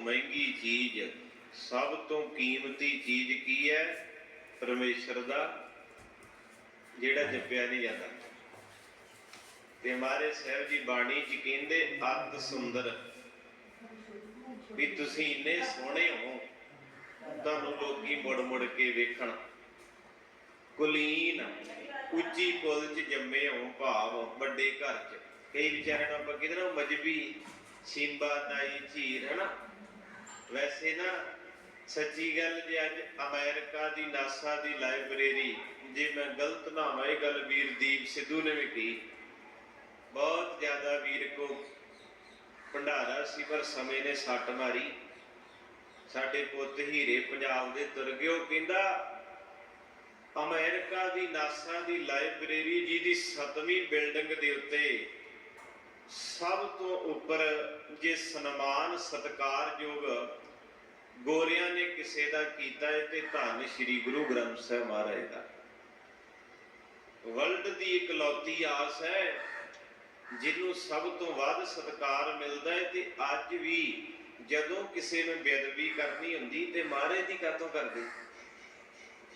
ਮਹਿੰਗੀ ਚੀਜ਼ ਸਭ ਤੋਂ ਕੀਮਤੀ ਚੀਜ਼ ਕੀ ਹੈ? ਪਰਮੇਸ਼ਰ ਦਾ ਜਿਹੜਾ ਜਪਿਆ ਨਹੀਂ ਜਾਂਦਾ। ਤੇ ਮਾਰੇ ਸਾਹਿਬ ਜੀ ਬਾਣੀ ਚ ਕਹਿੰਦੇ, ਅਤ ਸੁੰਦਰ। ਵੀ ਤੁਸੀਂ ਇੰਨੇ ਸੋਹਣੇ ਹੋ, ਤੁਹਾਨੂੰ ਲੋਕੀ ਮੁੜ ਮੁੜ ਕੇ ਵੇਖਣ। ਕੁਲੀਨ, ਉੱਚੀ ਕੁਲ ਚ ਜੰਮੇ ਹੋ ਭਾਵ ਵੱਡੇ ਘਰ ਚ। ਕਈ ਵਿਚਾਰੇ ਨੂੰ ਆਪਾਂ ਕਿਹਦੇ ਮਜਬੀ ਸਿੰਬਾ ਦਾਈ ਝੀਰ ਹਨਾ? ਵੈਸੇ ਨਾ ਸੱਚੀ ਗੱਲ ਜੇ ਅੱਜ ਅਮਰੀਕਾ ਦੀ ਨਾਸਾ ਦੀ ਲਾਇਬ੍ਰੇਰੀ ਜੇ ਮੈਂ ਗਲਤ ਨਾ ਹੋਵਾਂ, ਇਹ ਗੱਲ ਵੀਰਦੀਪ ਸਿੱਧੂ ਨੇ ਵੀ ਕਹੀ। ਬਹੁਤ ਜ਼ਿਆਦਾ ਵੀਰ ਕੋ ਭੰਡਾਰਾ ਸੀ, ਪਰ ਸਮੇਂ ਨੇ ਸੱਟ ਮਾਰੀ। ਸਾਡੇ ਪੁੱਤ ਹੀਰੇ ਪੰਜਾਬ ਦੇ ਤੁਰ ਗਏ, ਉਹ ਕਹਿੰਦਾ, ਅਮਰੀਕਾ ਦੀ ਨਾਸਾ ਦੀ ਲਾਇਬ੍ਰੇਰੀ ਜਿਹਦੀ 7ਵੀਂ ਬਿਲਡਿੰਗ ਦੇ ਉੱਤੇ ਸਭ ਤੋਂ ਉੱਪਰ ਜੇ ਸਨਮਾਨ ਸਤਕਾਰਯੋਗ ਗੋਰਿਆਂ ਨੇ ਕਿਸੇ ਦਾ ਕੀਤਾ ਹੈ ਤੇ ਧੰਨ ਸ੍ਰੀ ਗੁਰੂ ਗ੍ਰੰਥ ਸਾਹਿਬ ਮਹਾਰਾਜ ਦਾ। ਵਰਲਡ ਦੀ ਇਕਲੌਤੀ ਆਸ ਹੈ, ਜਿਹਨੂੰ ਸਭ ਤੋਂ ਵੱਧ ਸਤਕਾਰ ਮਿਲਦਾ ਹੈ ਤੇ ਅੱਜ ਵੀ ਜਦੋਂ ਕਿਸੇ ਨੂੰ ਬੇਅਦਬੀ ਕਰਨੀ ਹੁੰਦੀ ਤੇ ਮਹਾਰਾਜ ਦੀ ਕਾਤੋਂ ਕਰਦੇ?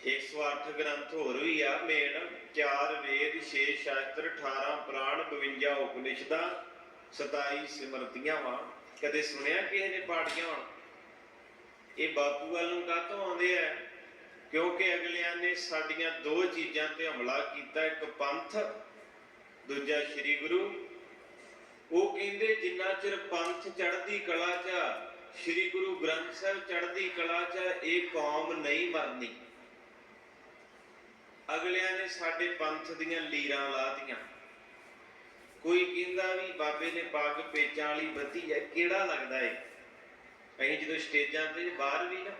108 ਗ੍ਰੰਥ ਹੋਰ ਵੀ ਆ, ਮੇਨ 4 ਵੇਦ 6 ਸ਼ਾਸਤਰ 18 ਪੁਰਾਣ 52 ਉਪਨਿਸ਼ਦਾਂ 27 ਸਿਮਰਤੀਆਂ ਵਾ। ਕਦੇ ਸੁਣਿਆ ਕਿਸੇ ਨੇ ਪਾੜੀਆਂ ਹੋਣ ਇਹ ਬਾਪੂ ਵੱਲ ਨੂੰ ਕਾਤੋਂ ਆਉਂਦੇ ਆ? ਕਿਉਂਕਿ ਅਗਲਿਆਂ ਨੇ ਸਾਡੀਆਂ ਦੋ ਚੀਜ਼ਾਂ ਤੇ ਹਮਲਾ ਕੀਤਾ। ਇੱਕ ਪੰਥ, ਦੂਜਾ ਸ੍ਰੀ ਗੁਰੂ। ਉਹ ਕਹਿੰਦੇ, ਜਿੰਨਾ ਚਿਰ ਪੰਥ ਚੜ੍ਹਦੀ ਕਲਾ 'ਚ, ਸ੍ਰੀ ਗੁਰੂ ਗ੍ਰੰਥ ਸਾਹਿਬ ਚੜ੍ਹਦੀ ਕਲਾ 'ਚ, ਇਹ ਕੌਮ ਨਹੀਂ ਮਰਨੀ। ਅਗਲਿਆਂ ਨੇ ਸਾਡੇ ਪੰਥ ਦੀਆਂ ਲੀਰਾਂ ਲਾਤੀਆਂ ਕੋਈ ਕਹਿੰਦਾ ਵੀ ਬਾਬੇ ਨੇ ਪੱਗ ਪੇਚਾਂ ਵਾਲੀ ਬੱਤੀ ਹੈ, ਕਿਹੜਾ ਲੱਗਦਾ ਏ? ਅਸੀਂ ਜਦੋਂ ਸਟੇਜਾਂ ਤੇ ਬਾਹਰ ਵੀ ਨਾ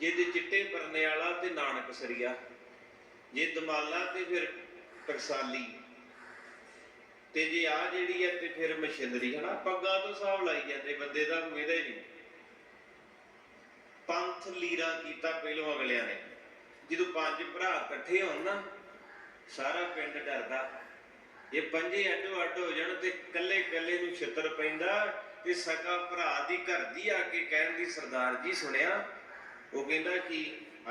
ਜਿਹਦੇ ਚਿੱਟੇ ਪਰਨੇ ਤੇ ਨਾਨਕ ਸਰੀਆ, ਜੇ ਦਮਾਲਾ ਤੇ ਫਿਰ ਟਕਸਾਲੀ ਤੇ ਜੇ ਆ ਜਿਹੜੀ ਹੈ ਤੇ ਫਿਰ ਮਸ਼ੀਨਰੀ, ਹਨਾ? ਪੱਗਾਂ ਤੋਂ ਹਿਸਾਬ ਲਾਈ ਜਾਂਦੇ ਬੰਦੇ ਦਾ ਮੇਦਾ ਹੀ ਨਹੀਂ। ਪੰਥ ਲੀਰਾ ਕੀਤਾ ਪਹਿਲੋਂ ਅਗਲਿਆਂ ਨੇ। ਜਦੋਂ ਪੰਜ ਭਰਾ ਇਕੱਠੇ ਹੋਣ ਨਾ, ਸਾਰਾ ਪਿੰਡ ਡਰਦਾ। ਇਹ ਪੰਜੇ ਅੱਡੋ ਅੱਡ ਹੋ ਜਾਣ ਤੇ ਕੱਲੇ ਕੱਲੇ ਨੂੰ ਛਿੱਤਰ ਪੈਂਦਾ ਤੇ ਸਕਾ ਭਰਾ ਦੀ ਘਰ ਦੀ ਆ ਕੇ ਕਹਿਣ ਦੀ ਸਰਦਾਰ ਜੀ ਸੁਣਿਆ, ਉਹ ਕਹਿੰਦਾ ਕਿ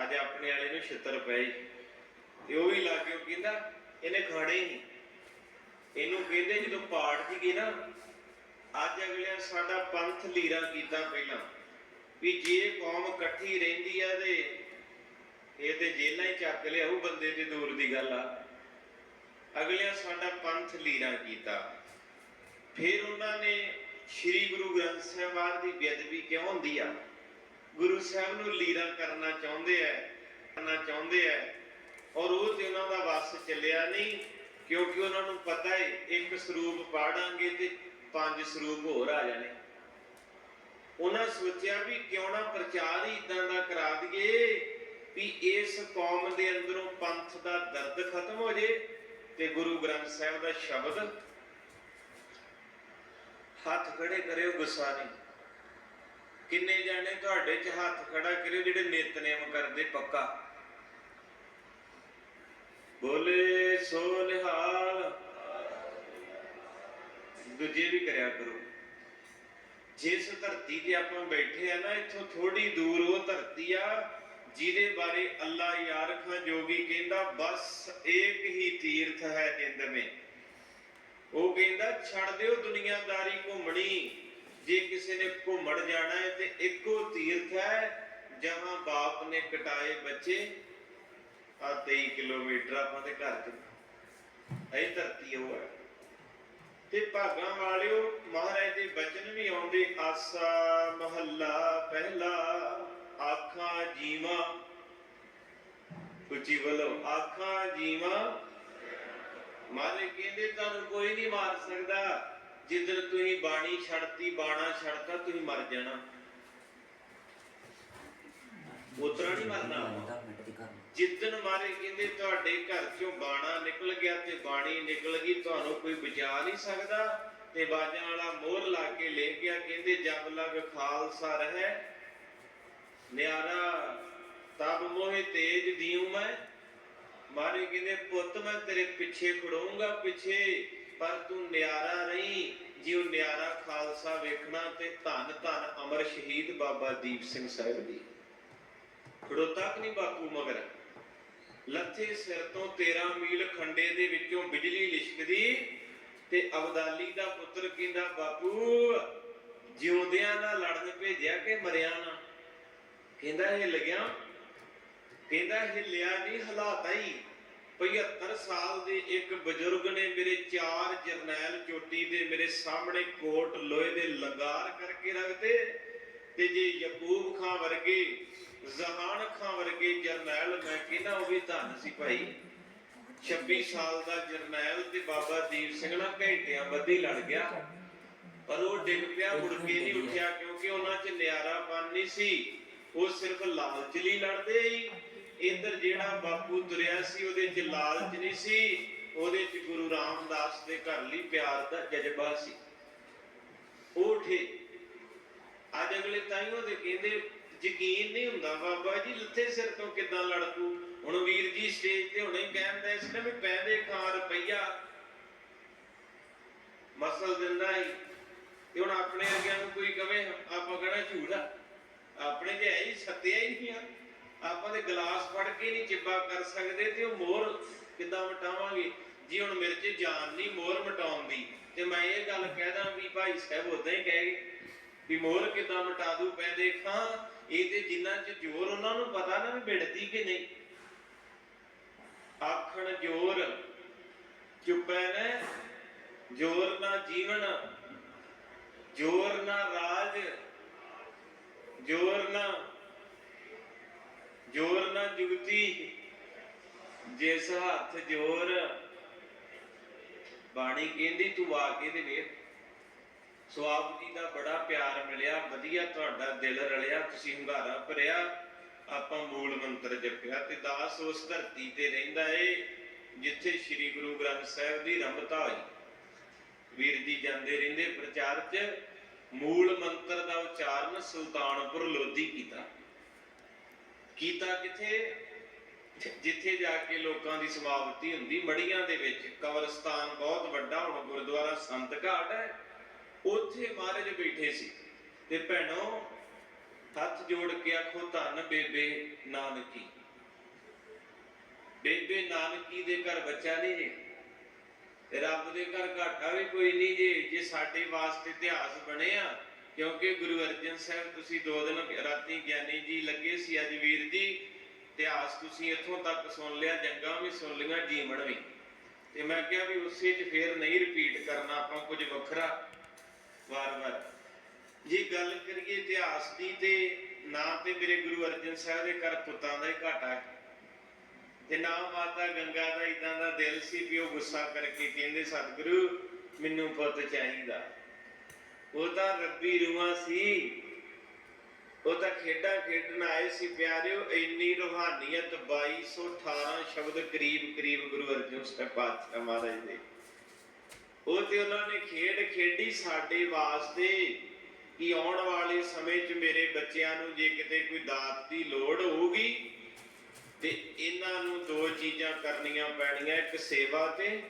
ਅੱਜ ਆਪਣੇ ਵਾਲੇ ਨੂੰ ਛਿੱਤਰ ਪਏ ਤੇ ਉਹ ਵੀ ਲੱਗ ਗਿਆ ਕਹਿੰਦਾ, ਇਹਨੇ ਖਾਣੇ ਨਹੀਂ। ਇਹਨੂੰ ਕਹਿੰਦੇ ਜਦੋਂ ਪਾੜ ਜੀ ਗਏ ਨਾ, ਅੱਜ ਅਗਲਿਆਂ ਸਾਡਾ ਪੰਥ ਲੀਰਾ ਕੀਤਾ ਪਹਿਲਾਂ, ਵੀ ਜੇ ਕੌਮ ਇਕੱਠੀ ਰਹਿੰਦੀ ਆ ਤੇ ਇਹ ਤੇ ਜੇਲਾਂ ਹੀ ਚੱਕ ਲਿਆਉ ਬੰਦੇ ਤੇ ਦੂਰ ਦੀ ਗੱਲ ਆ। ਅਗਲਿਆ ਸਾਡਾ ਪੰਥ ਲੀਰਾ ਕੀਤਾ। ਫਿਰ ਉਹਨਾਂ ਨੇ ਸ੍ਰੀ ਗੁਰੂ ਗ੍ਰੰਥ ਸਾਹਿਬ ਮਹਾਰਾਜ ਦੀ ਬੇਅਦਬੀ ਕਿਉਂ ਹੁੰਦੀ ਆ? ਗੁਰੂ ਸਾਹਿਬ ਨੂੰ ਲੀਰਾ ਕਰਨਾ ਚਾਹੁੰਦੇ ਆ, ਕਰਨਾ ਚਾਹੁੰਦੇ ਆ, ਔਰ ਉਹ ਤੇ ਉਹਨਾਂ ਦਾ ਵਸ ਚੱਲਿਆ ਨਹੀਂ, ਕਿਉਂਕਿ ਉਹਨਾਂ ਨੂੰ ਪਤਾ ਹੈ ਇੱਕ ਸਰੂਪ ਪਾੜਾਂਗੇ ਤੇ ਪੰਜ ਸਰੂਪ ਹੋਰ ਆ ਜਾਣੇ। ਉਹਨਾਂ ਸੋਚਿਆ ਵੀ ਕਿਉਂ ਨਾ ਪ੍ਰਚਾਰ ਹੀ ਇਦਾਂ ਦਾ ਕਰਾ ਦਈਏ ਵੀ ਇਸ ਕੌਮ ਦੇ ਅੰਦਰੋਂ ਪੰਥ ਦਾ ਦਰਦ ਖਤਮ ਹੋ ਜੇ ਤੇ ਗੁਰੂ ਗ੍ਰੰਥ ਸਾਹਿਬ ਦਾ ਸ਼ਬਦ ਹੱਥ ਖੜੇ ਕਰਿਓ, ਗੁੱਸਾ ਨਹੀਂ। ਕਿੰਨੇ ਜਾਣੇ ਤੁਹਾਡੇ 'ਚ ਹੱਥ ਖੜਾ ਕਰਿਓ ਜਿਹੜੇ ਨਿਤਨੇਮ ਕਰਦੇ, ਪੱਕਾ। ਬੋਲੇ ਸੋ ਨਿਹਾਲ ਦੂਜੇ ਵੀ ਕਰਿਆ ਕਰੋ। ਜਿਸ ਧਰਤੀ ਤੇ ਆਪਾਂ ਬੈਠੇ ਆ ਨਾ, ਇੱਥੋਂ ਥੋੜੀ ਦੂਰ ਉਹ ਧਰਤੀ ਆ, ਜਿਹਦੇ ਬਾਰੇ ਅੱਲਾ ਯਾਰ ਖਾਂ ਜੋਗੀ ਕਹਿੰਦਾ, ਬਸ ਏਕ ਹੀ ਤੀਰਥ ਹੈ ਜਿੰਦ ਮੇ। ਉਹ ਕਹਿੰਦਾ, ਛੱਡ ਦਿਓ ਦੁਨੀਆਦਾਰੀ ਘੁੰਮਣੀ। ਜੇ ਕਿਸੇ ਨੇ ਘੁੰਮਣ ਜਾਣਾ ਹੈ ਤੇ ਇੱਕੋ ਤੀਰਥ ਹੈ ਜਹਾਂ ਬਾਪ ਨੇ ਕਟਾਏ ਬੱਚੇ। ਆ 23 ਕਿਲੋਮੀਟਰ ਆਪਾਂ ਦੇ ਘਰ ਤੋਂ ਇਹ ਧਰਤੀ ਉਹ ਹੈ। ਤੇ ਭਾਗਾਂ ਵਾਲਿਓ, ਮਹਾਰਾਜ ਦੇ ਬਚਨ ਵੀ ਆਉਂਦੇ, ਆਸਾ ਮਹੱਲਾ ਪਹਿਲਾ, ਆਖਾਂ ਜੀਵਾਂ। ਉੱਚੀ ਬੋਲੋ ਆਖਾਂ ਜੀਵਾਂ ਮਾਰੇ ਕਹਿੰਦੇ, ਤੁਹਾਨੂੰ ਕੋਈ ਨਹੀਂ ਮਾਰ ਸਕਦਾ। ਜਿੱਦਣ ਤੁਸੀਂ ਬਾਣੀ ਛੱਡਤੀ, ਬਾਣਾ ਛੱਡਤਾ, ਤੁਸੀਂ ਮਰ ਜਾਣਾ। ਉਤਰਾ ਨਹੀਂ ਮਰਨਾ ਜਿੱਦਣ ਮਾਰੇ ਕਹਿੰਦੇ, ਤੁਹਾਡੇ ਘਰ ਚੋਂ ਬਾਣਾ ਨਿਕਲ ਗਿਆ ਤੇ ਬਾਣੀ ਨਿਕਲ ਗਈ, ਤੁਹਾਨੂੰ ਕੋਈ ਬਚਾ ਨਹੀਂ ਸਕਦਾ। ਤੇ ਬਾਜਾਂ ਵਾਲਾ ਮੋਹਰ ਲਾ ਕੇ ਲੈ ਗਿਆ, ਕਹਿੰਦੇ, ਜਬ ਲਗ ਖਾਲਸਾ ਰਹਿ, ਨਿਆਰਾ, ਤਬ ਮੋਹਿ ਤੇਜ ਦਿਉ ਮੈਂ। ਮਾਰੇ ਕਹਿੰਦੇ, ਪੁੱਤ, ਮੈਂ ਤੇਰੇ ਪਿੱਛੇ ਖੜੂੰਗਾ ਪਿੱਛੇ, ਪਰ ਤੂੰ ਨਿਆਰਾ ਰਹੀ। ਜਿਉ ਨਿਆਰਾ ਖਾਲਸਾ ਵੇਖਣਾ ਤੇ ਧੰਨ ਧੰਨ ਅਮਰ ਸ਼ਹੀਦ ਬਾਬਾ ਦੀਪ ਸਿੰਘ ਸਾਹਿਬ ਜੀ ਖੜੋਤਾ ਕਿ ਨਹੀਂ ਬਾਪੂ ਮਗਰ। ਲੱਥੇ ਸਿਰ ਤੋਂ 13 ਮੀਲ ਖੰਡੇ ਦੇ ਵਿੱਚੋਂ ਬਿਜਲੀ ਲਿਸ਼ਕਦੀ ਤੇ ਅਬਦਾਲੀ ਦਾ ਪੁੱਤਰ ਕਹਿੰਦਾ, ਬਾਪੂ, ਜਿਉਂਦਿਆਂ ਦਾ ਲੜਨ ਭੇਜਿਆ ਕਿ ਮਰਿਆ ਨਾ? ਕਹਿੰਦਾ ਇਹ ਲੱਗਿਆ ਕਹਿੰਦਾ, ਹਿੱਲਿਆ ਨਹੀਂ ਹਲਾਤਾ ਹੀ 75 ਸਾਲ ਦੇ ਇੱਕ ਬਜ਼ੁਰਗ ਨੇ ਮੇਰੇ ਚਾਰ ਜਰਨੈਲ ਚੋਟੀ ਦੇ ਮੇਰੇ ਸਾਹਮਣੇ ਕੋਟ ਲੋਹੇ ਦੇ ਲੰਗਾਰ ਕਰਕੇ ਰੱਖਦੇ ਤੇ ਜੇ ਯਕੂਬ ਖਾਂ ਵਰਗੇ, ਜ਼ਹਾਨ ਖਾਂ ਵਰਗੇ ਜਰਨੈਲ ਮੈਂ ਕਹਿੰਦਾ ਉਹ ਵੀ ਧੰਨ ਸੀ ਭਾਈ? 26 ਸਾਲ ਦਾ ਜਰਨੈਲ ਤੇ ਬਾਬਾ ਦੀਪ ਸਿੰਘ ਨਾਲ ਘੰਟਿਆਂ ਬੱਧੀ ਲੜ ਗਿਆ। ਪਰ ਉਹ ਡਿੱਗ ਪਿਆ, ਮੁੜ ਕੇ ਨਹੀਂ ਉੱਠਿਆ ਕਿਉਂਕਿ ਉਹਨਾਂ 'ਚ ਨਿਆਰਾਪਨ ਨਹੀਂ ਸੀ। ਉਹ ਸਿਰਫ ਲਾਲਚ ਲਈ ਲੜਦੇ ਹੀ ਇੱਧਰ ਜਿਹੜਾ ਬਾਪੂ ਤੁਰਿਆ ਸੀ, ਉਹਦੇ 'ਚ ਲਾਲਚ ਨਹੀਂ ਸੀ, ਉਹਦੇ 'ਚ ਗੁਰੂ ਰਾਮਦਾਸ ਦੇ ਘਰ ਲਈ ਪਿਆਰ ਦਾ ਜਜ਼ਬਾ ਸੀ। ਉਹ ਉੱਠੇ। ਅੱਜ ਅਗਲੇ ਤਾਈਓ ਦੇ ਕਹਿੰਦੇ, ਯਕੀਨ ਨਹੀਂ ਹੁੰਦਾ ਬਾਬਾ ਜੀ, ਲੱਥੇ ਸਿਰ ਤੋਂ ਕਿਦਾਂ ਲੜ ਹੁਣ ਵੀਰ ਜੀ ਸਟੇਜ ਤੇ ਹੁਣੇ ਕਹਿੰਦਾ ਇਸ ਨੇ ਵੀ ਪੈਦੇ ਖਾਂ ਰੁਪਈਆ। ਮਸਲ ਦਿੰਦਾ ਹੀ ਤੇ ਹੁਣ ਆਪਣੇ ਅੱਗੇ ਨੂੰ ਕੋਈ ਕਵੇ, ਆਪਾਂ ਕਹਣਾ ਝੂਠ? ਆ ਆਪਣੇ ਜੇ ਹੈ ਹੀ, ਸੱਤਿਆ ਹੀ ਨਹੀਂ ਆ। ਆਪਾਂ ਦੇ ਗਲਾਸ ਫੜ ਕੇ ਨਹੀਂ ਚਿੱਬਾ ਕਰ ਸਕਦੇ ਤੇ ਉਹ ਮੋਹਰ ਕਿੱਦਾਂ ਮਟਾਵਾਂਗੇ ਜੀ ਹੁਣ ਮੇਰੇ 'ਚ ਜਾਨ ਨਹੀਂ ਮੋਹਰ ਮਟਾਉਣ ਦੀ ਤੇ ਮੈਂ ਇਹ ਗੱਲ ਕਹਿਦਾ ਵੀ ਭਾਈ ਸਾਹਿਬ ਉਦਾਂ ਹੀ ਕਹੇ ਵੀ ਮੋਹਰ ਕਿੱਦਾਂ ਮਟਾ ਦੂ ਪੈ ਦੇਖਾਂ, ਇਹ ਜਿੰਨਾ 'ਚ ਜ਼ੋਰ ਉਹਨਾਂ ਨੂੰ ਪਤਾ ਨਾ ਵੀ ਮਿਟਦੀ ਕਿ ਨਹੀਂ। ਆਖਣ ਜੋਰ, ਚੁੱਪੈ ਨੇ, ਜੋਰ ਨਾ ਜੀਵਨ, ਜੋਰ ਨਾ ਰਾਜ, ਜੋਰ ਨਾ ਜੋਰ ਨਾ ਜੁਗਤੀ, ਜਿਸ ਹੱਥ ਜੋਰ। ਬਾਣੀ ਕਹਿੰਦੀ, ਤੂੰ ਆ ਕੇ ਤੇ ਵੇਖ। ਸੋ ਆਪ ਜੀ ਦਾ ਬੜਾ ਪਿਆਰ ਮਿਲਿਆ, ਵਧੀਆ ਤੁਹਾਡਾ ਦਿਲ ਰਲਿਆ, ਤੁਸੀਂ ਹੁੰਗਾਰਾ ਭਰਿਆ, ਆਪਾਂ ਮੂਲ ਮੰਤਰ ਜਪਿਆ ਤੇ ਦਾਸ ਉਸ ਧਰਤੀ ਤੇ ਰਹਿੰਦਾ ਏ, ਜਿੱਥੇ ਸ੍ਰੀ ਗੁਰੂ ਗ੍ਰੰਥ ਸਾਹਿਬ ਦੀ ਰਮਤਾ ਹੋਈ। ਵੀਰ ਜੀ ਜਾਂਦੇ ਰਹਿੰਦੇ ਪ੍ਰਚਾਰ 'ਚ, ਮੂਲ ਮੰਤਰ ਦਾ ਉਚਾਰਨ ਸੁਲਤਾਨਪੁਰ ਲੋਧੀ ਕੀਤਾ। ਕੀਤਾ ਕਿੱਥੇ? ਜਿੱਥੇ ਜਾ ਕੇ ਲੋਕਾਂ ਦੀ ਸਮਾਪਤੀ ਹੁੰਦੀ, ਮੜੀਆਂ ਦੇ ਵਿੱਚ ਕਬਰਸਤਾਨ ਬਹੁਤ ਵੱਡਾ, ਹੁਣ ਗੁਰਦੁਆਰਾ ਸੰਤ ਘਾਟ ਹੈ। ਉੱਥੇ ਮਹਾਰਾਜ ਬੈਠੇ ਸੀ ਤੇ ਭੈਣੋ, ਹੱਥ ਜੋੜ ਕੇ ਆਖੋ, ਧੰਨ ਬੇਬੇ ਨਾਨਕੀ। ਬੇਬੇ ਨਾਨਕੀ ਦੇ ਘਰ ਬੱਚਾ ਨਹੀਂ ਜੀ। ਰੱਬ ਦੇ ਘਰ ਘਾਟਾ ਵੀ ਕੋਈ ਨਹੀਂ ਜੀ, ਜੇ ਸਾਡੇ ਵਾਸਤੇ ਇਤਿਹਾਸ ਬਣਿਆ ਕਿਉਂਕਿ ਗੁਰੂ ਅਰਜਨ ਸਾਹਿਬ ਤੁਸੀਂ ਦੋ ਦਿਨ ਰਾਤੀ ਗਿਆਨੀ ਜੀ ਲੱਗੇ ਸੀ ਅੱਜ ਵੀਰ ਜੀ ਇਤਿਹਾਸ ਤੁਸੀਂ ਇੱਥੋਂ ਤੱਕ ਸੁਣ ਲਿਆ, ਜੰਗਾਂ ਵੀ ਸੁਣ ਲਈਆਂ, ਜੀਵਨ ਵੀ। ਤੇ ਮੈਂ ਕਿਹਾ ਵੀ ਉਸੇ 'ਚ ਫੇਰ ਨਹੀਂ ਰਿਪੀਟ ਕਰਨਾ, ਆਪਾਂ ਕੁਝ ਵੱਖਰਾ, ਵਾਰ-ਵਾਰ। ਜੇ ਗੱਲ ਕਰੀਏ ਇਤਿਹਾਸ ਦੀ, ਤੇ ਨਾ ਤੇ ਮੇਰੇ ਗੁਰੂ ਅਰਜਨ ਸਾਹਿਬ ਦੇ ਘਰ ਪੁੱਤਾਂ ਦਾ ਹੀ ਘਾਟਾ ਹੈ ਤੇ ਨਾ ਮਾਤਾ ਗੰਗਾ ਦਾ ਇਦਾਂ ਦਾ ਦਿਲ ਸੀ ਵੀ ਉਹ ਗੁੱਸਾ ਕਰਕੇ ਕਹਿੰਦੇ, ਸਤਿਗੁਰੂ, ਮੈਨੂੰ ਪੁੱਤ ਚਾਹੀਦਾ। ਉਹ ਤਾਂ ਰੱਬੀ ਰੂਹਾਂ ਸੀ। ਉਹ ਤਾਂ ਖੇਡਾਂ ਖੇਡਣ ਆਏ ਸੀ ਪਿਆਰਿਓ, ਇੰਨੀ ਰੋਹਾਨੀਅਤ 2218 ਸ਼ਬਦ ਕਰੀਬ ਕਰੀਬ ਗੁਰੂ ਅਰਜਨ ਸਾਹਿਬ ਪਾਤਸ਼ਾਹ ਮਹਾਰਾਜ ਦੇ। ਉਹ ਤੇ ਉਹਨਾਂ ਨੇ ਖੇਡ ਖੇਡੀ ਸਾਡੇ ਵਾਸਤੇ ਕਿ ਆਉਣ ਵਾਲੇ ਸਮੇਂ 'ਚ ਮੇਰੇ ਬੱਚਿਆਂ ਨੂੰ ਜੇ ਕਿਤੇ ਕੋਈ ਦਾਤ ਦੀ ਲੋੜ ਹੋਊਗੀ, ਤੇ ਇਹਨਾਂ ਨੂੰ ਦੋ ਚੀਜ਼ਾਂ ਕਰਨੀਆਂ ਪੈਣੀਆਂ, ਇੱਕ ਸੇਵਾ ਤੇ।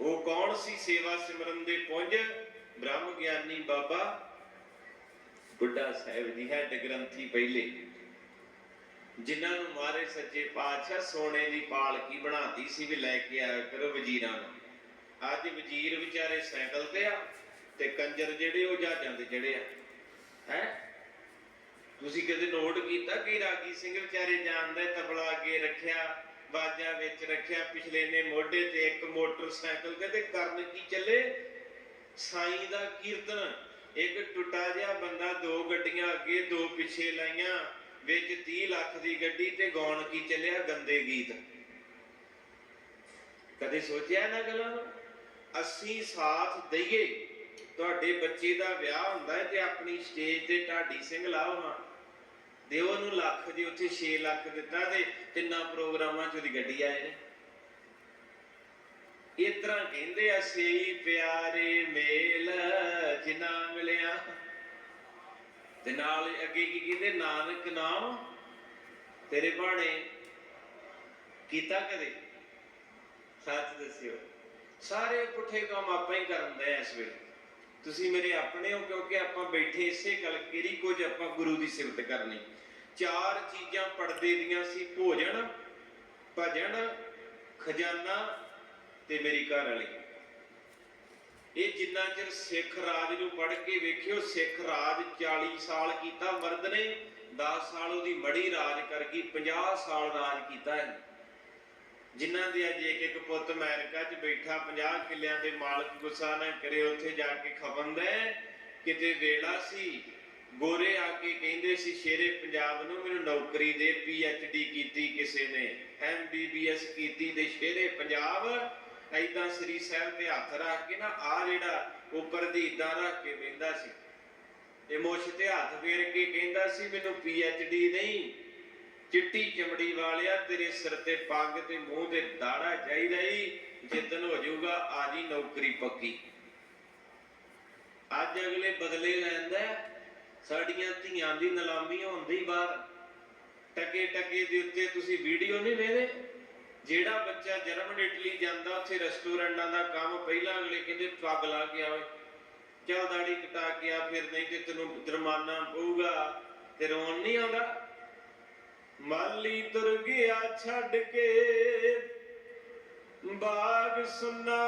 ਉਹ ਕੌਣ ਸੀ? ਸੇਵਾ ਸਿਮਰਨ ਦੇ ਪੁੰਜ। ਬ੍ਰਹਮ ਗਿਆਨੀ ਬਾਬਾ ਬੁੱਢਾ ਸਾਹਿਬ ਜੀ ਹੈ ਗ੍ਰੰਥੀ ਪਹਿਲੇ। ਜਿਨ੍ਹਾਂ ਨੂੰ ਮਾਰੇ ਸੱਚੇ ਪਾਤਸ਼ਾਹ ਸੋਨੇ ਦੀ ਪਾਲਕੀ ਬਣਾਤੀ ਸੀ ਵੀ ਲੈ ਕੇ ਆਇਆ ਕਰੋ ਵਜ਼ੀਰਾਂ ਨੂੰ। ਅੱਜ ਵਜ਼ੀਰ ਵਿਚਾਰੇ ਸਾਈਕਲ ਤੇ ਆ ਤੇ ਕੰਜਰ ਜਿਹੜੇ ਉਹ ਜਹਾਜ਼ਾਂ ਤੇ ਚੜੇ ਆ। ਹੈ? ਤੁਸੀਂ ਕਦੇ ਨੋਟ ਕੀਤਾ ਕਿ ਰਾਗੀ ਸਿੰਘ ਵਿਚਾਰੇ ਜਾਣਦਾ ਤਬਲਾ ਅੱਗੇ ਰੱਖਿਆ, ਬਾਜਾ ਵਿੱਚ ਰੱਖਿਆ, ਪਿਛਲੇ ਨੇ ਮੋਢੇ ਤੇ ਇੱਕ ਮੋਟਰਸਾਈਕਲ ਕਦੇ ਕਰਨ ਕੀ ਚੱਲੇ? ਸਾਈਂ ਦਾ ਕੀਰਤਨ। ਇੱਕ ਟੁੱਟਾ ਜਿਹਾ ਬੰਦਾ ਦੋ ਗੱਡੀਆਂ ਅੱਗੇ, ਦੋ ਪਿੱਛੇ ਲਾਈਆਂ, ਵਿੱਚ 30 ਲੱਖ ਦੀ ਗੱਡੀ ਤੇ ਗਾਉਣ ਕੀ ਚੱਲਿਆ? ਗੰਦੇ ਗੀਤ। ਕਦੇ ਸੋਚਿਆ ਨਾ ਗੱਲਾਂ ਨੂੰ? ਅਸੀਂ ਸਾਥ ਦਈਏ। ਤੁਹਾਡੇ ਬੱਚੇ ਦਾ ਵਿਆਹ ਹੁੰਦਾ ਹੈ ਤੇ ਆਪਣੀ ਸਟੇਜ ਤੇ ਢਾਡੀ ਸਿੰਘ ਲਾਓ ਹਾਂ। ਦਿਓ ਨੂੰ ਲੱਖ ਜੀ ਉੱਥੇ 6 ਲੱਖ ਦਿੱਤਾ ਤੇ ਤਿੰਨਾਂ ਪ੍ਰੋਗਰਾਮਾਂ ਚ ਉਹਦੀ ਗੱਡੀ ਆਏ ਨੇ। ਇਸ ਤਰ੍ਹਾਂ ਕਹਿੰਦੇ ਆ, ਸਈ ਪਿਆਰੇ ਮੇਲ ਜਿਨਾ ਮਿਲਿਆ। ਤੇ ਨਾਲ ਅੱਗੇ ਕੀ ਕਹਿੰਦੇ, ਨਾਨਕ ਨਾਮ ਤੇਰੇ ਬਾਣੇ ਕੀਤਾ ਕਦੇ? ਸੱਚ ਦੱਸਿਓ, ਸਾਰੇ ਪੁੱਠੇ ਕੰਮ ਆਪਾਂ ਹੀ ਕਰਨ ਦੇ ਇਸ ਵੇਲੇ। ਤੁਸੀਂ ਮੇਰੇ ਆਪਣੇ ਹੋ, ਕਿਉਂਕਿ ਆਪਾਂ ਬੈਠੇ ਇਸੇ ਗੱਲ, ਕਿਹੜੀ ਕੁਝ ਆਪਾਂ ਗੁਰੂ ਦੀ ਸਿਫਤ ਕਰਨੀ। ਚਾਰ ਚੀਜ਼ਾਂ ਪੜਦੇ ਦੀਆਂ ਸੀ, ਭੋਜਨ, ਭਜਨ, ਖਜ਼ਾਨਾ ਤੇ ਮੇਰੀ ਘਰ ਵਾਲੀ। ਇਹ ਜਿੰਨਾ ਚਿਰ ਸਿੱਖ ਰਾਜ ਨੂੰ ਪੜ੍ਹ ਕੇ ਵੇਖਿਓ, ਸਿੱਖ ਰਾਜ 40 ਸਾਲ ਕੀਤਾ, ਮਰਦ ਨੇ 10 ਸਾਲ ਉਹਦੀ ਮੜੀ ਰਾਜ ਕਰ ਗਈ 50 ਸਾਲ ਰਾਜ ਕੀਤਾ ਹੈ ਜਿਨ੍ਹਾਂ ਦੇ ਅੱਜ ਇੱਕ ਇੱਕ ਪੁੱਤ ਅਮਰੀਕਾ 'ਚ ਬੈਠਾ 50 ਕਿੱਲਿਆਂ ਦੇ ਮਾਲਕ ਗੁੱਸਾ ਨਾ ਕਰੇ, ਉੱਥੇ ਜਾ ਕੇ ਖਪੰਦਾ ਕਿਤੇ ਵੇਲਾ ਸੀ, ਗੋਰੇ ਆ ਕੇ ਕਹਿੰਦੇ ਸੀ, ਸ਼ੇਰੇ ਪੰਜਾਬ ਨੂੰ ਮੈਨੂੰ ਨੌਕਰੀ ਦੇ ਪੀ ਐਚ ਡੀ ਕੀਤੀ ਕਿਸੇ ਨੇ ਐਮ ਕੀਤੀ ਤੇ ਸ਼ੇਰੇ ਪੰਜਾਬ ਐਦਾਂ ਸ੍ਰੀ ਸਾਹਿਬ ਤੇ ਹੱਥ ਰੱਖ ਕੇ ਨਾ ਆ ਜਿਹੜਾ ਉੱਪਰ ਦੀ ਇਦਾਂ ਰੱਖ ਕੇ ਬੈਂਦਾ ਸੀ। ਇਹ ਮੁੱਛ ਤੇ ਹੱਥ ਫੇਰ ਕੇ ਕਹਿੰਦਾ ਸੀ, ਮੈਨੂੰ ਪੀ ਐਚ ਡੀ ਨਹੀਂ, ਚਿੱਟੀ ਚਮੜੀ ਵਾਲਿਆ, ਤੇਰੇ ਸਿਰ ਤੇ ਪੱਗ ਤੇ ਮੂੰਹ ਤੇ ਦਾੜਾ ਚਾਹੀਦਾ ਈ ਜਿੱਦਨ ਹੋ ਜਾਊਗਾ ਆਜੀ ਨੌਕਰੀ ਪੱਕੀ। ਅੱਜ ਅਗਲੇ ਬਦਲੇ ਲੈਂਦਾ ਸਾਡੀਆਂ ਧੀਆਂ ਦੀ ਨਿਲਾਮੀ ਹੁੰਦੀ ਬਾਹਰ। ਟਕੇ ਟਕੇ ਦੇ ਉੱਤੇ ਤੁਸੀਂ ਵੀਡੀਓ ਨਹੀਂ ਵੇਖਦੇ? ਜਿਹੜਾ ਬੱਚਾ ਜਰਮਨ ਇਟਲੀ ਜਾਂਦਾ, ਉੱਥੇ ਰੈਸਟੋਰੈਂਟਾਂ ਦਾ ਕੰਮ ਪਹਿਲਾਂ ਅਗਲੇ ਕਹਿੰਦੇ ਪੱਗ ਲਾ ਕੇ ਆਵੇ। ਚੱਲ ਦਾੜੀ ਕਟਾ ਕੇ ਆ, ਫਿਰ ਨਹੀਂ ਤੇ ਤੈਨੂੰ ਜੁਰਮਾਨਾ ਪਊਗਾ, ਤੇ ਰੋਣ ਨਹੀਂ ਆਉਂਦਾ। ਮਾਲੀ ਤੁਰ ਗਿਆ ਛੱਡ ਕੇ, ਬਾਗ ਸੁਨਾ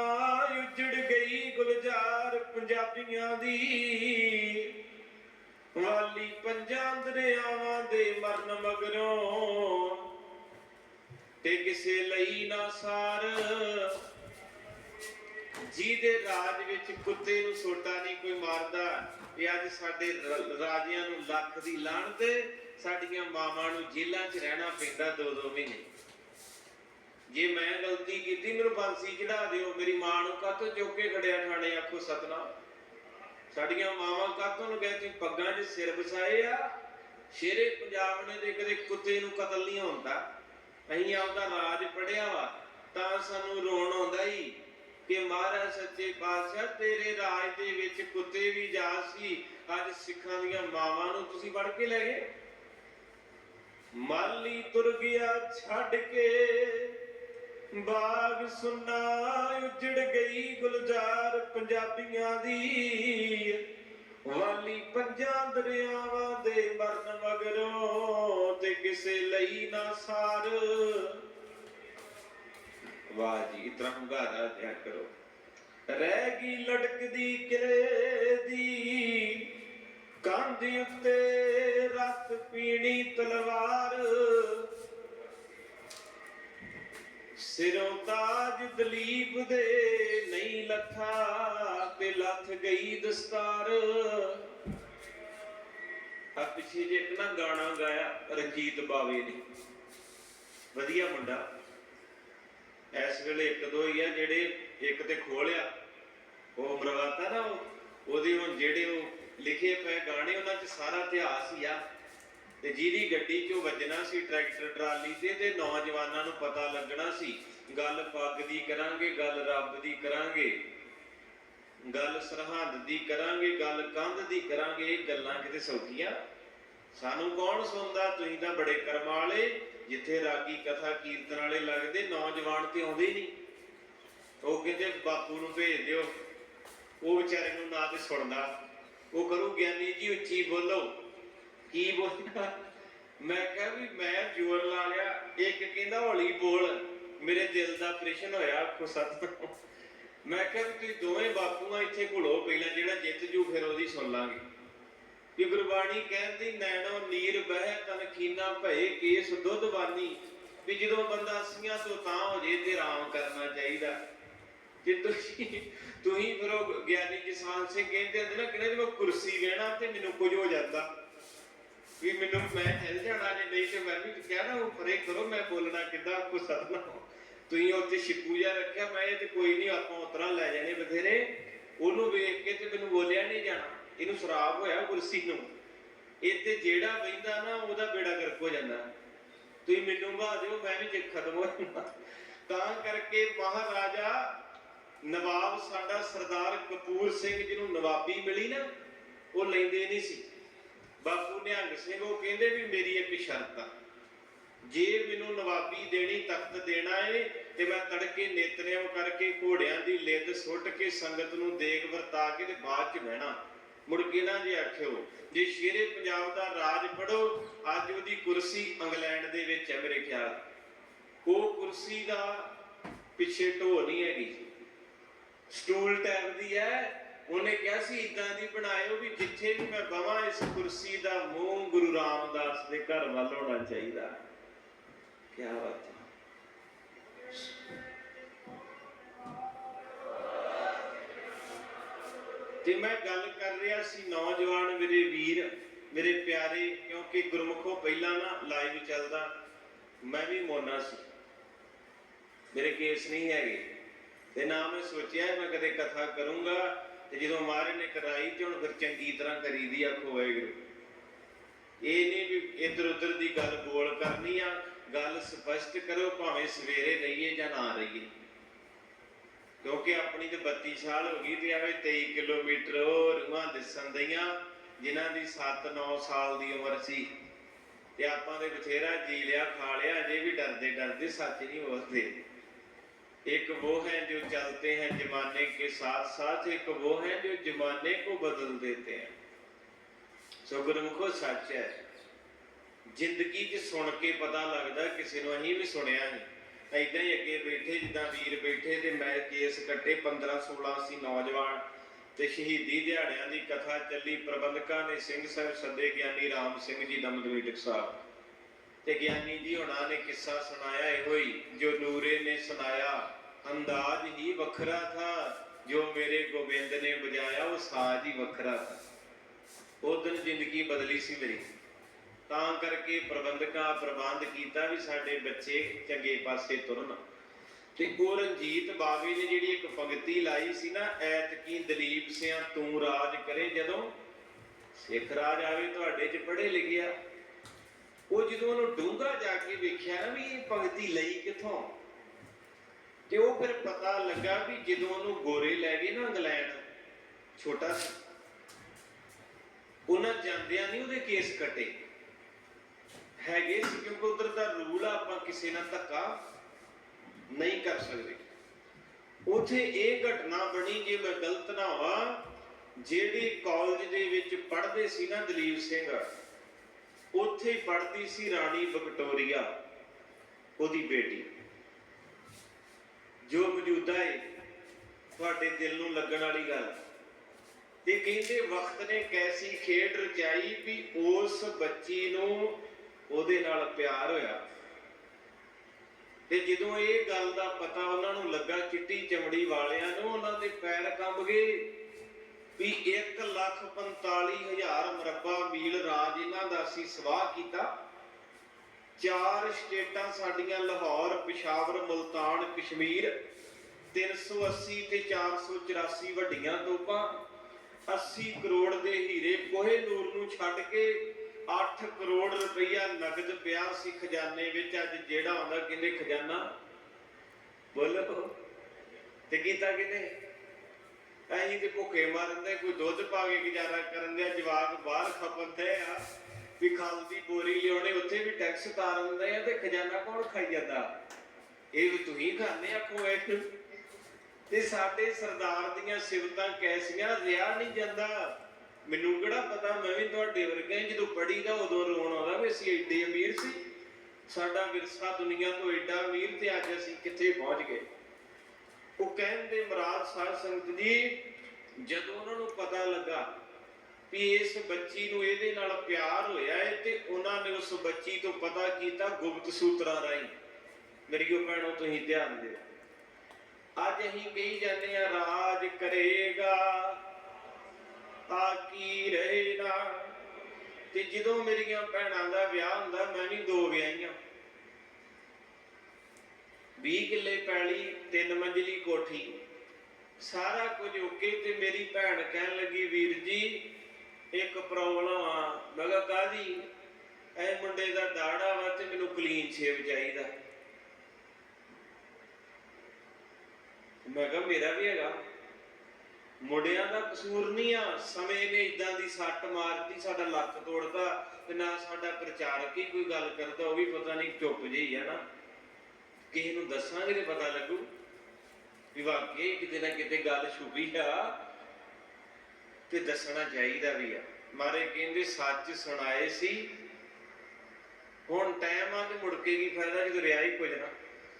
ਉਜੜ ਗਈ ਗੁਲਜ਼ਾਰ ਪੰਜਾਬੀਆਂ ਦੀ। ਵਾਲੀ ਪੰਜਾਂ ਦਰਿਆਵਾਂ ਦੇ ਮਰਨ ਮਗਰੋਂ ਤੇ ਕਿਸੇ ਲਈ ਨਾ ਸਾਰ। ਜਿਹਦੇ ਰਾਜ ਵਿੱਚ ਕੁੱਤੇ ਨੂੰ ਸੋਟਾ ਨਹੀਂ ਕੋਈ ਮਾਰਦਾ, ਇਹ ਅੱਜ ਸਾਡੇ ਰਾਜਿਆਂ ਨੂੰ ਲੱਖ ਦੀ ਲਾਣ ਤੇ ਸਾਡੀਆਂ ਮਾਵਾਂ ਨੂੰ ਜੇਲ੍ਹਾਂ 'ਚ ਰਹਿਣਾ ਪੈਂਦਾ ਦੋ ਦੋ ਮਹੀਨੇ। ਜੇ ਮੈਂ ਗਲਤੀ ਕੀਤੀ, ਮੈਨੂੰ ਫਾਂਸੀ ਚੜਾ ਦਿਓ। ਮੇਰੀ ਮਾਂ ਨੂੰ ਕਾਹਤੋਂ ਚੁੱਕ ਕੇ ਖੜਿਆ ਥਾਣੇ ਆਖੋ ਸਤਨਾਮ? ਸਾਡੀਆਂ ਮਾਵਾਂ ਕਾਹਤੋਂ ਨੂੰ ਗਏ ਤੁਸੀਂ ਪੱਗਾਂ 'ਚ ਸਿਰ ਵਸਾਏ ਆ। ਸ਼ੇਰੇ ਪੰਜਾਬ ਨੇ ਦੇ ਕਦੇ ਕੁੱਤੇ ਨੂੰ ਕਤਲ ਨਹੀਂ ਹੁੰਦਾ ਅਸੀਂ ਆਪਦਾ ਰਾਜ ਪੜਿਆ ਵਾ, ਤਾਂ ਸਾਨੂੰ ਰੋਣ ਆਉਂਦਾ ਹੀ ਕਿ ਮਹਾਰਾਜ ਸੱਚੇ ਪਾਤਸ਼ਾਹ, ਤੇਰੇ ਰਾਜ ਦੇ ਵਿੱਚ ਕੁੱਤੇ ਵੀ ਜਾ ਸੀ, ਅੱਜ ਸਿੱਖਾਂ ਦੀਆਂ ਮਾਵਾਂ ਨੂੰ ਤੁਸੀਂ ਵੜ ਕੇ ਲੈ ਗਏ। ਮਾਲੀ ਤੁਰ ਗਿਆ ਛੱਡ ਕੇ, ਬਾਗ ਸੁਨਾ ਉਜੜ ਗਈ ਗੁਲਜ਼ਾਰ ਪੰਜਾਬੀਆਂ ਦੀ। ਵਾਲੀ ਪੰਜਾਂ ਦਰਿਆਵਾਂ ਦੇ ਮਰਨ ਮਗਰੋਂ ਤੇ ਕਿਸੇ ਲਈ ਨਾ ਸਾਰ। ਵਾਹ ਜੀ, ਇਤਨਾ ਹੁੰਗਾਰਾ ਦਿਆ ਕਰੋ। ਰਹਿ ਗਈ ਲਟਕਦੀ ਕਿਰੇ ਦੀ, ਕੰਧ ਉੱਤੇ ਰਤ ਪੀਣੀ ਤਲਵਾਰ। ਸਿਰੋਂ ਤਾਜ ਦਲੀਪ ਦੇ ਨਹੀਂ ਲੱਥਾ, ਤੇ ਲੱਥ ਗਈ ਦਸਤਾਰ। ਆ ਪਿੱਛੇ ਜੇ ਇੱਕ ਨਾ ਗਾਣਾ ਗਾਇਆ ਰਣਜੀਤ ਬਾਵੇ ਨੇ। ਵਧੀਆ ਮੁੰਡਾ। ਇਸ ਵੇਲੇ ਇੱਕ ਦੋ ਹੀ ਆ ਜਿਹੜੇ ਇੱਕ ਤੇ ਖੋਲਿਆ, ਉਹ ਮਰਵਾਤਾ ਨਾ ਉਹਦੇ ਹੁਣ ਜਿਹੜੇ ਉਹ ਲਿਖੇ ਪਏ ਗਾਣੇ, ਉਹਨਾਂ 'ਚ ਸਾਰਾ ਇਤਿਹਾਸ ਹੀ ਆ। ਤੇ ਜਿਹਦੀ ਗੱਡੀ 'ਚੋਂ ਵੱਜਣਾ ਸੀ ਟਰੈਕਟਰ, ਟਰਾਲੀ ਤੇ ਤੇ ਨੌਜਵਾਨਾਂ ਨੂੰ ਪਤਾ ਲੱਗਣਾ ਸੀ, ਗੱਲ ਪੱਗ ਦੀ ਕਰਾਂਗੇ, ਗੱਲ ਰੱਬ ਦੀ ਕਰਾਂਗੇ। ਗੱਲ ਸਰਹੰਦ ਦੀ ਕਰਾਂਗੇ, ਗੱਲ ਕੰਧ ਦੀ ਕਰਾਂਗੇ, ਇਹ ਗੱਲਾਂ ਕਿਤੇ ਸੌਖੀਆਂ? ਸਾਨੂੰ ਕੌਣ ਸੁਣਦਾ ਤੁਸੀਂ ਤਾਂ ਬੜੇ ਕਰਮ ਵਾਲੇ ਜਿੱਥੇ ਰਾਗੀ ਕਥਾ ਕੀਰਤਨ ਵਾਲੇ ਲੱਗਦੇ, ਨੌਜਵਾਨ ਤੇ ਆਉਂਦੇ ਹੀ ਨਹੀਂ। ਉਹ ਕਹਿੰਦੇ, ਬਾਪੂ ਨੂੰ ਭੇਜ ਦਿਓ। ਉਹ ਵਿਚਾਰੇ ਨੂੰ ਨਾ ਤੇ ਸੁਣਦਾ। ਉਹ ਕਰੂ, ਗਿਆਨੀ ਜੀ, ਉੱਚੀ ਬੋਲੋ। ਕੀ ਬੋਲਣਾ ਮੈਂ ਕਿਹਾ ਵੀ ਮੈਂ ਜ਼ੋਰ ਲਾ ਲਿਆ। ਇੱਕ ਕਹਿੰਦਾ ਹੌਲੀ ਬੋਲ। ਮੇਰੇ ਦਿਲ ਦਾ ਆਪਰੇਸ਼ਨ ਹੋਇਆ ਆਖੋ ਸੱਤ ਮੈਂ ਕਿਹਾ ਵੀ ਤੁਸੀਂ ਦੋਵੇਂ ਬਾਪੂਆਂ ਇੱਥੇ ਘੁਲੋ ਪਹਿਲਾਂ, ਜਿਹੜਾ ਜਿੱਤ ਜੂ, ਫਿਰ ਉਹਦੀ ਸੁਣ ਲਾਂਗੇ। ਕਿ ਗੁਰਬਾਣੀ ਕਹਿੰਦੀ ਨੈਣੋ ਨੀਰ ਬਹਿ ਤਨ ਖੀਨਾ ਭਏ, ਕੇਸ ਦੁੱਧਵਾਨੀ ਵੀ ਜਦੋਂ ਬੰਦਾ ਸੀਆਂ ਤੋਂ ਤਾਂ ਹੋ ਜੇ ਤੇ ਆਰਾਮ ਕਰਨਾ ਚਾਹੀਦਾ। ਜੇ ਤੁਸੀਂ ਤੁਸੀਂ ਫਿਰ ਉਹ ਗਿਆਨੀ ਜਸਵੰਤ ਸਿੰਘ ਕਹਿੰਦੇ ਹੁੰਦੇ ਨਾ ਕਿਹਨੇ ਜਦੋਂ ਕੁਰਸੀ ਵੇਣਾ ਤੇ ਮੈਨੂੰ ਕੁਝ ਹੋ ਜਾਂਦਾ? ਵੀ ਮੈਨੂੰ ਮੈਂ ਹਿਲ ਜਾਣਾ ਜੇ ਨਹੀਂ ਤੇ ਮੈਂ ਵੀ ਕਿਹਾ ਨਾ ਉਹ ਪਰੇ ਕਰੋ, ਮੈਂ ਬੋਲਣਾ ਕਿੱਦਾਂ ਕੋ ਸਦਨਾ ਤੁਸੀਂ ਉੱਥੇ ਸ਼ਿਕੂ ਜਿਹਾ ਰੱਖਿਆ, ਮੈਂ ਤੇ ਕੋਈ ਨਹੀਂ, ਆਪਾਂ ਉਤਰਾ ਲੈ ਜਾਣੇ ਬਥੇਰੇ। ਉਹਨੂੰ ਵੇਖ ਕੇ ਤੇ ਮੈਨੂੰ ਬੋਲਿਆ ਨਹੀਂ ਜਾਣਾ। ਇਹਨੂੰ ਸ਼ਰਾਬ ਹੋਇਆ ਕੁਰਸੀ ਨੂੰ। ਇਹ ਤੇ ਜਿਹੜਾ ਬੈਂਦਾ ਨਾ, ਉਹਦਾ ਬੇੜਾ ਗਰਕ ਹੋ ਜਾਂਦਾ। ਤੁਸੀਂ ਮੈਨੂੰ ਬਾ ਦਿਓ, ਮੈਂ ਵੀ ਜੇ ਖਤਮ ਹੋ ਜਾਣਾ ਤਾਂ ਕਰਕੇ ਮਹਾਰਾਜਾ ਨਵਾਬ ਸਾਡਾ ਸਰਦਾਰ ਕਪੂਰ ਸਿੰਘ ਜਿਹਨੂੰ ਨਵਾਬੀ ਮਿਲੀ ਨਾ, ਉਹ ਲੈਂਦੇ ਨਹੀਂ ਸੀ। ਬਾਪੂ ਨਿਹੰਗ ਸਿੰਘ, ਉਹ ਕਹਿੰਦੇ ਵੀ ਮੇਰੀ ਇੱਕ ਸ਼ਰਤ ਆ। ਜੇ ਮੈਨੂੰ ਨਵਾਬੀ ਦੇਣੀ, ਤਖਤ ਦੇਣਾ ਏ, ਤੇ ਮੈਂ ਤੜਕੇ ਨੇਤਨੇਮ ਕਰਕੇ ਘੋੜਿਆਂ ਦੀ ਲਿੱਦ ਸੁੱਟ ਕੇ ਸੰਗਤ ਨੂੰ ਦੇਗ ਵਰਤਾ ਕੇ ਤੇ ਬਾਅਦ ਚ ਬਹਿਣਾ। ਮੁੜ ਕੇ ਨਾ ਜੇ ਆਖਿਓ, ਜੇ ਸ਼ੇਰੇ ਪੰਜਾਬ ਦਾ ਰਾਜ ਪੜੋ ਅੱਜ ਉਹਦੀ ਕੁਰਸੀ ਇੰਗਲੈਂਡ ਦੇ ਵਿੱਚ ਹੈ ਮੇਰੇ ਖਿਆਲ। ਉਹ ਕੁਰਸੀ ਦਾ ਪਿੱਛੇ ਢੋ ਨਹੀਂ ਹੈਗੀ। ਸਟੂਲ ਟਾਈਪ ਦੀ ਹੈ ਉਹਨੇ ਕਿਹਾ ਸੀ ਇਦਾਂ ਦੀ ਬਣਾਇਓ ਵੀ ਜਿੱਥੇ ਵੀ ਮੈਂ ਬਵਾਂ, ਇਸ ਕੁਰਸੀ ਦਾ ਮੂੰਹ ਗੁਰੂ ਰਾਮਦਾਸ ਦੇ ਘਰ ਵੱਲ ਹੋਣਾ ਚਾਹੀਦਾ ਕੀ ਬਾਤ ਹੈ। ਤੇ ਮੈਂ ਗੱਲ ਕਰ ਰਿਹਾ ਸੀ ਨੌਜਵਾਨ ਮੇਰੇ ਵੀਰ, ਮੇਰੇ ਪਿਆਰੇ, ਕਿਉਂਕਿ ਗੁਰਮੁਖੋ ਪਹਿਲਾਂ ਨਾ ਲਾਈਵ ਚੱਲਦਾ, ਮੈਂ ਵੀ ਮੋਨਾ ਸੀ। ਮੇਰੇ ਕੇਸ ਨਹੀਂ ਹੈਗੇ। ਤੇ ਨਾ ਮੈਂ ਸੋਚਿਆ, ਮੈਂ ਕਦੇ ਕਥਾ ਕਰੂੰਗਾ ਤੇ ਜਦੋਂ ਮਹਾਰਾਜ ਨੇ ਕਰਾਈ ਤੇ ਹੁਣ ਫਿਰ ਚੰਗੀ ਤਰ੍ਹਾਂ ਕਰੀਦੀ ਆਖੋ ਵਾਹਿਗੁਰੂ। ਇਹ ਨਹੀਂ ਵੀ ਇੱਧਰ ਉੱਧਰ ਦੀ ਗੱਲ ਬੋਲ ਕਰਨੀ ਆ, ਗੱਲ ਸਪਸ਼ਟ ਕਰੋ, ਭਾਵੇਂ ਸਵੇਰੇ ਰਹੀਏ ਜਾਂ ਨਾ ਰਹੀਏ। ਕਿਉਂਕਿ ਆਪਣੀ ਤੇ 32 ਸਾਲ ਹੋ ਗਈ ਤੇ ਆਵੇ 23 ਕਿਲੋਮੀਟਰ ਉਹ ਰੂਹਾਂ ਦਿਸਣ ਦਈਆਂ, ਜਿਨ੍ਹਾਂ ਦੀ 7-9 ਸਾਲ ਦੀ ਉਮਰ ਸੀ। ਤੇ ਆਪਾਂ ਦੇ ਬਥੇਰਾ ਜੀ ਲਿਆ, ਖਾ ਲਿਆ, ਅਜੇ ਵੀ ਡਰਦੇ ਡਰਦੇ ਸੱਚ ਨਹੀਂ ਬੋਲਦੇ। एक वो है जो चलते हैं जमाने के साथ साथ एक वो है जो जमाने को बदल देते हैं ਸੋ ਗੁਰਮੁਖੋ ਸੱਚ ਹੈ ਜ਼ਿੰਦਗੀ 'ਚ ਸੁਣ ਕੇ ਪਤਾ ਲੱਗਦਾ ਕਿਸੇ ਨੂੰ ਅਸੀਂ ਵੀ ਸੁਣਿਆ ਨਹੀਂ ਐਦਾਂ ਹੀ ਅੱਗੇ ਬੈਠੇ ਜਿੱਦਾਂ ਵੀਰ ਬੈਠੇ ਤੇ ਮੈਂ ਕੇਸ ਕੱਟੇ 15 16 ਸੀ ਨੌਜਵਾਨ ਤੇ ਸ਼ਹੀਦੀ ਦਿਹਾੜਿਆਂ ਦੀ ਕਥਾ ਚੱਲੀ ਪ੍ਰਬੰਧਕਾਂ ਨੇ ਸਿੰਘ ਸਾਹਿਬ ਸੱਦੇ ਗਿਆਨੀ ਰਾਮ ਸਿੰਘ ਜੀ ਦਮਦਮੀ ਟਕਸਾਲ ਤੇ ਗਿਆਨੀ ਜੀ ਹੁਣਾਂ ਨੇ ਕਿੱਸਾ ਸੁਣਾਇਆ ਇਹੋ ਹੀ, ਜੋ ਨੂਰੇ ਨੇ ਸੁਣਾਇਆ, ਅੰਦਾਜ਼ ਹੀ ਵੱਖਰਾ ਥਾ, ਜੋ ਮੇਰੇ ਗੋਬਿੰਦ ਨੇ ਵਜਾਇਆ, ਉਹ ਸਾਜ਼ ਹੀ ਵੱਖਰਾ ਥਾ। ਉਹ ਦਿਨ ਜ਼ਿੰਦਗੀ ਬਦਲੀ ਸੀ ਮੇਰੀ। ਤਾਂ ਕਰਕੇ ਪ੍ਰਬੰਧਕਾਂ ਪ੍ਰਬੰਧ ਕੀਤਾ ਵੀ ਸਾਡੇ ਬੱਚੇ ਚੰਗੇ ਪਾਸੇ ਤੁਰਨ। ਤੇ ਉਹ ਰਣਜੀਤ ਬਾਵੇ ਨੇ ਜਿਹੜੀ ਇੱਕ ਪੰਕਤੀ ਲਾਈ ਸੀ ਨਾ, ਐਤਕੀ ਦਲੀਪ ਸਿਆਂ ਤੂੰ ਰਾਜ ਕਰੇ ਜਦੋਂ ਸਿੱਖ ਰਾਜ ਆਵੇ ਤੁਹਾਡੇ ਚ ਪੜ੍ਹੇ ਲਿਖਿਆ। ਉਹ ਜਦੋਂ ਉਹਨੂੰ ਡੂੰਘਾ ਜਾ ਕੇ ਵੇਖਿਆ ਨਾ ਵੀ ਇਹ ਪੰਕਤੀ ਲਈ ਕਿੱਥੋਂ? ਤੇ ਉਹ ਫਿਰ ਪਤਾ ਲੱਗਾ ਵੀ ਜਦੋਂ ਉਹਨੂੰ ਗੋਰੇ ਲੈ ਗਏ ਨਾ ਇੰਗਲੈਂਡ, ਛੋਟਾ ਸੀ। ਉਹਨਾਂ ਜਾਂਦਿਆਂ ਨਹੀਂ ਉਹਦੇ ਕੇਸ ਕੱਟੇ। ਹੈਗੇ ਸੀ ਕਿਉਂਕਿ ਉਧਰ ਦਾ ਰੂਲ ਆ, ਆਪਾਂ ਕਿਸੇ ਨਾਲ ਧੱਕਾ ਨਹੀਂ ਕਰ ਸਕਦੇ। ਉਥੇ ਇਹ ਘਟਨਾ ਬਣੀ, ਜੇ ਮੈਂ ਗਲਤ ਨਾ ਹੋਵਾਂ, ਜਿਹੜੀ ਕਾਲਜ ਦੇ ਵਿੱਚ ਪੜ੍ਹਦੇ ਸੀ ਨਾ ਦਲੀਪ ਸਿੰਘ ਉੱਥੇ ਹੀ ਪੜ੍ਹਦੀ ਸੀ ਰਾਣੀ ਵਿਕਟੋਰੀਆ ਉਹਦੀ ਬੇਟੀ। ਜੋ ਮੌਜੂਦਾ ਹੈ ਤੁਹਾਡੇ ਦਿਲ ਨੂੰ ਲੱਗਣ ਵਾਲੀ ਗੱਲ। ਤੇ ਕਹਿੰਦੇ ਵਕਤ ਨੇ ਕੈਸੀ ਖੇਡ ਰਚਾਈ ਵੀ ਉਸ ਬੱਚੀ ਨੂੰ ਉਹਦੇ ਨਾਲ ਪਿਆਰ ਹੋਇਆ। ਤੇ ਜਦੋਂ ਇਹ ਗੱਲ ਦਾ ਪਤਾ ਉਹਨਾਂ ਨੂੰ ਲੱਗਾ, ਚਿੱਟੀ ਚਮੜੀ ਵਾਲਿਆਂ ਨੂੰ ਉਹਨਾਂ ਦੇ ਪੈਰ ਕੰਬ ਗਏ ਵੀ 145000 ਮਰਬਾ ਮੀਲ ਰਾਜ ਇਹਨਾਂ ਦਾ ਅਸੀਂ ਸਵਾਹ ਕੀਤਾ। ਚਾਰ ਸਟੇਟਾਂ ਸਾਡੀਆਂ ਲਾਹੌਰ, ਪਿਸ਼ਾਵਰ, ਮੁਲਤਾਨ, ਕਸ਼ਮੀਰ 380 ਤੇ 484 ਵੱਡੀਆਂ ਤੋਪਾਂ 80 ਕਰੋੜ ਦੇ ਹੀਰੇ ਕੋਹੇ ਨੂੰ ਛੱਡ ਕੇ 8 ਕਰੋੜ ਰੁਪਈਆ ਨਗਦ ਪਿਆ ਸੀ ਖਜ਼ਾਨੇ ਵਿੱਚ ਅੱਜ ਜਿਹੜਾ ਆਉਂਦਾ ਕਿੰਨੇ ਖਜ਼ਾਨਾ? ਬੋਲੋ। ਤੇ ਕੀਤਾ ਕਿਨੇ ਅਸੀਂ ਤੇ ਭੁੱਖੇ ਮਰਨ ਦੇ ਕੋਈ ਦੁੱਧ ਪਾ ਕੇ ਗੁਜ਼ਾਰਾ ਕਰਨ ਦੇ ਜਵਾਕ ਬਾਹਰ ਖਪੰਦੇ ਆ। ਵੀ ਖਲ ਦੀ ਬੋਰੀ ਲਿਆਉਣੇ, ਉੱਥੇ ਵੀ ਟੈਕਸ ਤਾਰਨ ਆ ਤੇ ਖਜ਼ਾਨਾ ਕੌਣ ਖਾਈ ਜਾਂਦਾ? ਇਹ ਵੀ ਤੁਸੀਂ ਖਾਣੇ ਆਖੋ ਇੱਕ ਤੇ ਸਾਡੇ ਸਰਦਾਰ ਦੀਆਂ ਸਿਫਤਾਂ ਕੈਸੀਆਂ ਰਿਆ ਨਹੀਂ ਜਾਂਦਾ। ਮੈਨੂੰ ਕਿਹੜਾ ਪਤਾ, ਮੈਂ ਵੀ ਤੁਹਾਡੇ ਵਰਗਾ ਜਦੋਂ ਪੜ੍ਹੀ ਦਾ ਉਦੋਂ ਰੋਣ ਆਉਂਦਾ ਵੀ ਅਸੀਂ ਐਡੇ ਅਮੀਰ ਸੀ। ਸਾਡਾ ਵਿਰਸਾ ਦੁਨੀਆ ਤੋਂ ਐਡਾ ਅਮੀਰ ਤੇ ਅੱਜ ਅਸੀਂ ਕਿੱਥੇ ਪਹੁੰਚ ਗਏ। ਉਹ ਕਹਿੰਦੇ ਮਹਾਰਾਜ ਸਾਹਿਬ ਸੰਗਤ ਜੀ ਜਦੋਂ ਉਹਨਾਂ ਨੂੰ ਪਤਾ ਲੱਗਾ ਵੀ ਇਸ ਬੱਚੀ ਨੂੰ ਇਹਦੇ ਨਾਲ ਪਿਆਰ ਹੋਇਆ ਹੈ ਤੇ ਉਹਨਾਂ ਨੇ ਉਸ ਬੱਚੀ ਤੋਂ ਪਤਾ ਕੀਤਾ ਗੁਪਤ ਸੂਤਰਾਂ ਰਾਹੀਂ। ਮੇਰੀਓ ਭੈਣੋ, ਤੁਸੀਂ ਧਿਆਨ ਦਿਓ। ਅੱਜ ਅਸੀਂ ਕਹੀ ਜਾਂਦੇ ਆ ਰਾਜ ਕਰੇਗਾ ਤਾਂ ਕੀ ਰਹੇਗਾ। ਤੇ ਜਦੋਂ ਮੇਰੀਆਂ ਭੈਣਾਂ ਦਾ ਵਿਆਹ ਹੁੰਦਾ, ਮੈਂ ਵੀ ਦੋ ਵਿਆਹੀਆਂ। 20 ਕਿੱਲੇ ਪੈਲੀ, ਤਿੰਨ ਮੰਜ਼ਲੀ ਕੋਠੀ। ਸਾਰਾ ਕੁਝ ਓਕੇ ਤੇ ਮੇਰੀ ਭੈਣ ਕਹਿਣ ਲੱਗੀ, ਵੀਰ ਜੀ, ਇੱਕ ਪ੍ਰੋਬਲਮ ਆ। ਮੈਂ ਕਿਹਾ ਕਾਦੀ ਐ ਮੁੰਡੇ ਦਾ ਦਾੜਾ ਵਾ ਤੇ ਮੈਨੂੰ ਕਲੀਨ ਸ਼ੇਵ ਚਾਹੀਦਾ। ਮੈਂ ਕਿਹਾ, ਮੇਰਾ ਵੀ ਹੈਗਾ। ਮੁੰਡਿਆਂ ਦਾ ਕਸੂਰ ਨਹੀਂ ਆ। ਸਮੇਂ ਨੇ ਇਦਾਂ ਦੀ ਸੱਟ ਮਾਰਤੀ, ਸਾਡਾ ਲੱਕ ਤੋੜਦਾ ਤੇ ਨਾ ਸਾਡਾ ਪ੍ਰਚਾਰਕ ਹੀ ਕੋਈ ਗੱਲ ਕਰਦਾ, ਉਹ ਵੀ ਪਤਾ ਨਹੀਂ, ਚੁੱਪ ਜਿਹੀ ਆ ਨਾ। ਕਿਸੇ ਨੂੰ ਦੱਸਾਂਗੇ ਤੇ ਪਤਾ ਲੱਗੂ ਵੀ ਵਾਕਈ ਕਿਤੇ ਨਾ ਕਿਤੇ ਗੱਲ ਛੁਪੀ ਆ ਤੇ ਦੱਸਣਾ ਚਾਹੀਦਾ ਵੀ ਆ। ਮਾਰੇ ਕਹਿੰਦੇ, ਸੱਚ ਸੁਣਾਏ ਸੀ। ਹੁਣ ਟਾਈਮ ਆ ਤੇ ਮੁੜ ਕੇ ਕੀ ਫਾਇਦਾ, ਜਦੋਂ ਰਿਆ ਹੀ ਕੁਝ ਨਾ।